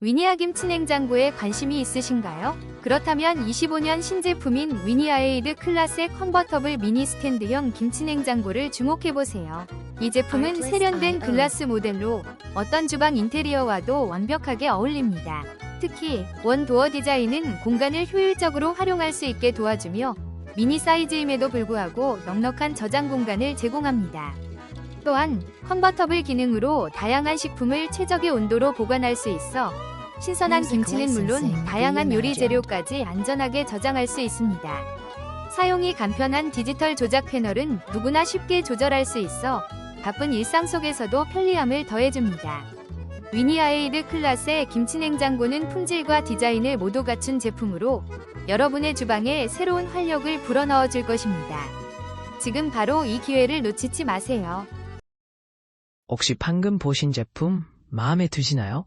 위니아 김치 냉장고에 관심이 있으신가요? 그렇다면 25년 신제품인 위니아 에이드 클라스의 컨버터블 미니 스탠드형 김치 냉장고를 주목해보세요. 이 제품은 세련된 글라스 모델로 어떤 주방 인테리어와도 완벽하게 어울립니다. 특히 원도어 디자인은 공간을 효율적으로 활용할 수 있게 도와주며 미니 사이즈임에도 불구하고 넉넉한 저장 공간을 제공합니다. 또한 컨버터블 기능으로 다양한 식품을 최적의 온도로 보관할 수 있어 신선한 김치는 물론 다양한 요리 재료까지 안전하게 저장할 수 있습니다. 사용이 간편한 디지털 조작 패널은 누구나 쉽게 조절할 수 있어 바쁜 일상 속에서도 편리함을 더해줍니다. 위니아에이드 클라스의 김치냉장고는 품질과 디자인을 모두 갖춘 제품으로 여러분의 주방에 새로운 활력을 불어넣어 줄 것입니다. 지금 바로 이 기회를 놓치지 마세요. 혹시 방금 보신 제품 마음에 드시나요?